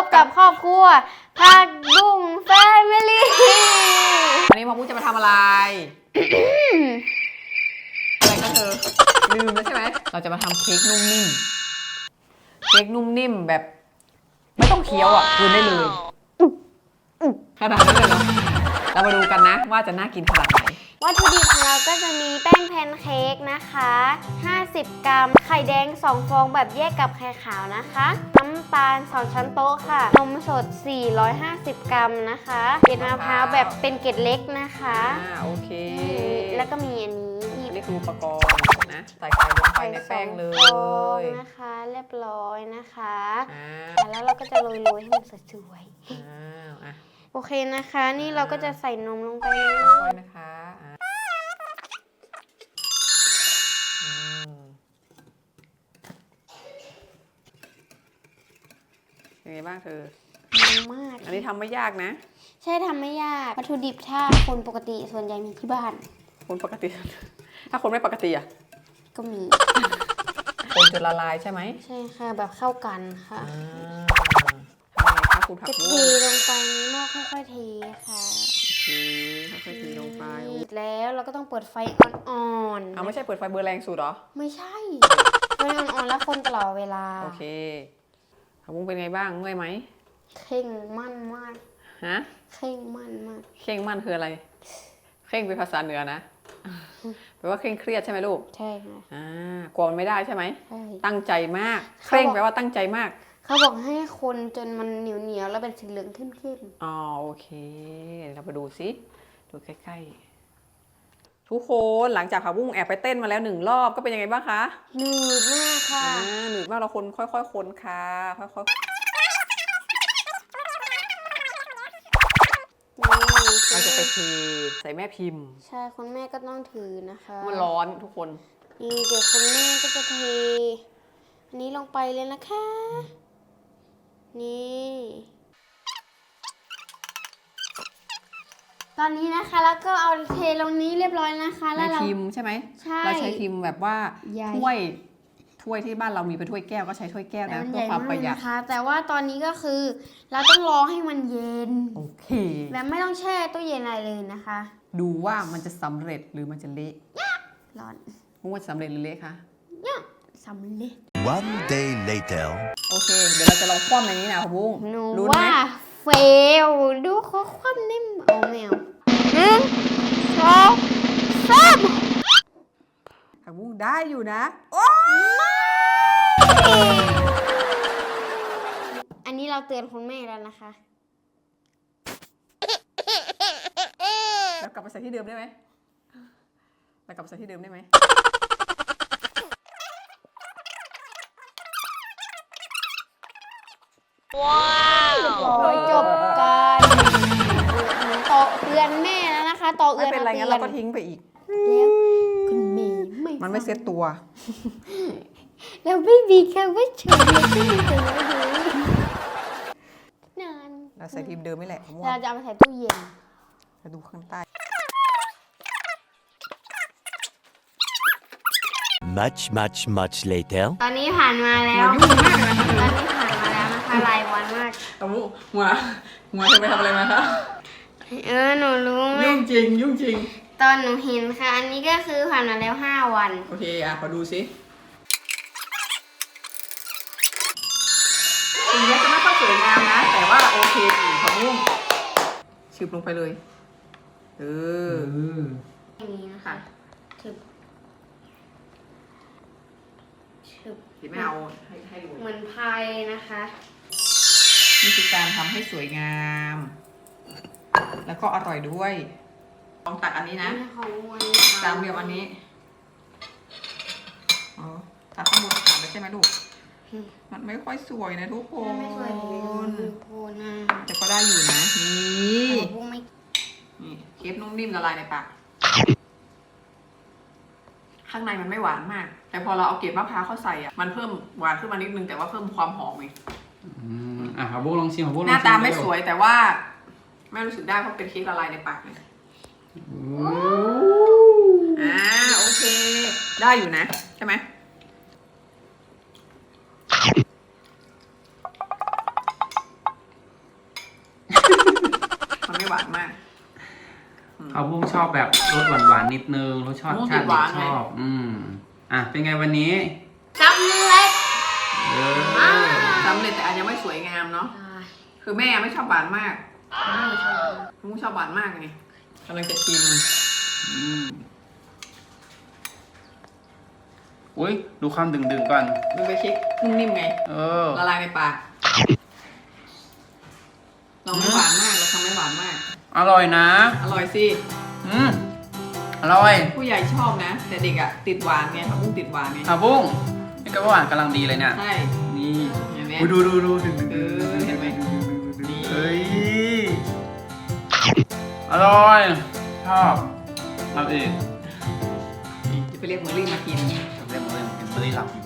บกับครอบครัวผักบุ้งแฟมิลี่ วันนี้มาพูดจะมาทำอะไร อะไรก็เธอ ลืมแล้วใช่ไหม เราจะมาทำเค้กนุ่มนิ่ม เค้กนุ่มนิ่มแบบ ไม่ต้องเคี้ยวอะกินได้เลยขนาดนั้นเลยเหรอ เรามาดูกันนะว่าจะน่ากินขนาดไหน วัตถุดิบของเราก็จะมีแป้งแพนเค้กนะคะ 50 กรัม ไข่แดง 2 ฟองแบบแยกกับไข่ขาวนะคะ น้ำตาล 2 ช้อนโต๊ะค่ะ นมสด 450 กรัมนะคะเกล็ดมะพร้าวแบบเป็นเกล็ดเล็กนะคะ อ่าโอเคแล้วก็มีอันนี้ที่อันนี้คืออุปกรณ์นะใส่ไข่ลงไปในแป้งเลใส่สองฟองยนะคะ เรียบร้อยนะคะ อ่าแล้วเราก็จะโรยๆให้มันสวยๆ อ้าวอะ โอเคนะคะ นี่เราก็จะใส่นมลงไปเลย ค่อยๆนะคะอะอืมเป็นไงบ้างเธอน้อยมาก อันนี้ทำไม่ยากนะ ใช่ทำไม่ยาก วัตถุดิบถ้าคนปกติส่วนใหญ่มีที่บ้านคนปกติ ถ้าคนไม่ปกติอะ ก็มี คนจนละลายใช่ไหมใช่ค่ะแบบเข้ากันค่ะ อ่าทำไง คะคุณผักจะเทบุ้งลงไปในหม้อค่อยๆเทค่ะโอเคค่อยๆเทลงไปแล้วเราก็ต้องเปิดไฟอ่อนๆเอาไม่ใช่เปิดไฟเบอร์แรงสุดเหรอ ไม่ใช่ไฟอ่อนๆแล้วคนตลอดเวลาโอเคผักบุ้งเป็นไงบ้างเมื่อยไหมเข่งมั่นมากฮะ เข่งมั่นมาก เคร่งมั่นคืออะไร เคร่งเป็นภาษาเหนือนะ แปลว่าเคร่งเครียดใช่ไหมลูก ใช่ค่ะอ่ากลัวมันไม่ได้ใช่ไหม ใช่ ตั้งใจมาก เคเขาบอกร่งแปลว่าตั้งใจมาก เขาบอกให้คนจนมันเหนียวๆแล้วเป็นสีเหลืองเข้มอ๋อโอเค เรามาดูสิดูใกล้ๆ ทุกคนหลังจากผักบุ้งแอบไปเต้นมาแล้วหนึ่งรอบก็เป็นยังไงบ้างคะๆหนืดมากค่ะ อ่าหนืดมากเราคนค่อยๆคนค่ะค่อยนี่ๆเราจะไปเทใส่แม่พิมพ์ ใช่คุณแม่ก็ต้องถือนะคะมันร้อนทุกคน นี่เดี๋ยวคุณแม่ก็จะเท อันนี้ลงไปเลยนะคะ นี่ ตอนนี้นะคะแล้วก็เอาเทลงนี้เรียบร้อยนะคะแล้แม่วเราพิมพ์ใช่ไหมใช่เราใช้พิมพ์แบบว่าใหญ่ ถ้วยถ้วยที่บ้านเรามีเป็นถ้วยแก้วก็ใช้ถ้วยแก้วแต่นะมันเพื่ใหอญ่ความปมากระหยัดนะคะ แต่ว่าตอนนี้ก็คือ เราต้องรอให้มันเย็น โอเค แบบไม่ต้องแช่ตู้เย็นอะไรเลยนะคะ ดูว่ามันจะสำเร็จหรือมันจะเละร้อนมุกว่าจะสำเร็จหรือเละคะ สำเร็จ One day later. โอเค เดี๋ยวเราจะลองคว่ำในนี้นะผักบุ้งหนูรู้ไหมว่าเฟลดูเขาคว่ำนิ่มเอาแมวหนึ่งสองสามผักบุ้งได้อยู่นะ โอ้อันนี้เราเตือนคุณแม่แล้วนะคะแล้วกลับไปใส่ที่เดิมได้ไหมแล้วกลับไปใส่ที่เดิมได้ไหม โดยจบกันต่อเตือนแม่แล้วนะคะต่อเอืไม่อนเป็นไรงั้นเราก็ทิ้งไปอีก แล้วคุณม่ไม่มันไม่เซ็ตตัว แล้วไม่มีคำว่าเฉยเลยที่มีแต่ว่าเฉยนานเราใส่ทีมเดิมไม่แหละผักบุ้งเราจะเอาไปใส่ตู้เย็น เราดูข้างใต้ Much, much, much later. ตอนนี้ผ่านมาแล้ว ตอนนี้ผ่าน มาแล้วนะคะหลายวันมากผักบุ้งหัวหัวเธอไปทำอะไรมาคะเออหนูรู้ไหมยุ่งจริง ยุ่งจริง ตอนหนูเห็นค่ะ อันนี้ก็คือผ่านมาแล้ว5วัน โอเคอะขอดูสิสีนี้จะไม่ค่อยสวยงามนะ แต่ว่าโอเคอยู่ผักบุ้งชืบลงไปเลย เอออย่างนี้นะคะถึบถึบที่ไม่เอาให้ให้ดูเหมือนพายนะคะ นี่คือการทำให้สวยงาม แล้วก็อร่อยด้วยลองตักอันนี้นะอัของวันตามเดียวอันนี้อ๋อตักข้างบนขาดแล้วใช่ไหมลูก มันไม่ค่อยสวยนะทุกคนไม่สวยเลยโพนาแต่ก็ได้อยู่นะนี่แต่พวกไม่นี่เคฟนุ่มนิ่มละลายในปากข้างในมันไม่หวานมาก แต่พอเราเอาเกล็ดมะพร้าวเข้าใส่อะ มันเพิ่มหวานขึ้นมานิดนึงแต่ว่าเพิ่มความหอมอีก อะผับุ้ลองชิมผับุ้หน้าตาไม่สวยแต่ว่า ไม่รู้สึกได้เพราะเป็นเค้กละลายในปากเลยอู้อ่าโอเค ได้อยู่นะ ใช่ไหมมันไม่หวานมาก ผัาบุ้งชอบแบบรสหวานหวานนิดนึงรสชาติอ้ชาติหวานชอบ อืมอะเป็นไงวันนี้ สำเร็จ เร็จแต่อาจจะไม่สวยงามเนาะคือแม่ไม่ชอบหวานมากมุ้งชอบหวานมากไงกำลังจะชิมอืมอุ้ยดูความดึงๆก่อนมันไปเช็คนุ่มนิ่มไง เออ ละลายในปาก เราไม่หวานมาก เราทำไม่หวานมาก อร่อยนะ อร่อยสิ อืมอร่อยผู้ใหญ่ชอบนะ แต่เด็กอะติดหวานไงผักบุ้งติดหวานไงผักบุ้งนี่ก็หวานกำลังดีเลยเนี่ย ใช่ นี่ เห็นไหมอุ๊ยดูดูดูดึงเออเห็นไหมนี่เฮ้ยอร่อยชอบเอาอีกจะไปเรียกเมอรี่มากินทำเล่นมาเล่นเป็นบริหลับอยู่